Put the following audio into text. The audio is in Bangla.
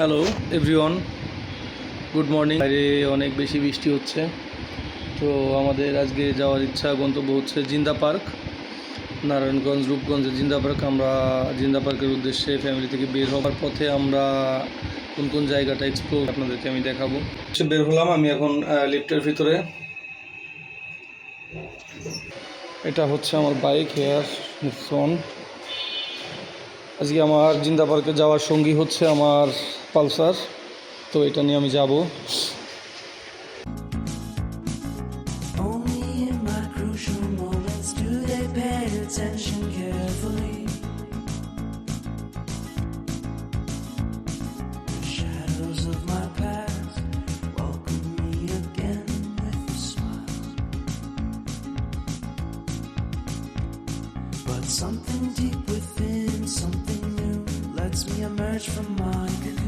হ্যালো এভরিওয়ান গুড মর্নিং বাইরে অনেক বেশি বৃষ্টি হচ্ছে। তো আমাদের আজকে যাওয়ার ইচ্ছা, গন্তব্য হচ্ছে জিন্দা পার্ক। নারায়ণগঞ্জ, রূপগঞ্জের জিন্দা পার্ক। আমরা জিন্দা পার্কের উদ্দেশ্যে ফ্যামিলি থেকে বের হওয়ার পথে আমরা কোন কোন জায়গাটা এক্সপ্লোর আপনাদেরকে আমি দেখাবো। বের হলাম, আমি এখন লিফটের ভিতরে। এটা হচ্ছে আমার বাইক হেয়ার ফোন আজকে আমার জিন্দা পার্কে যাওয়ার সঙ্গী হচ্ছে আমার পালসার। তো এটা নিয়ে আমি যাব। Something deep within something new, lets me emerge from my.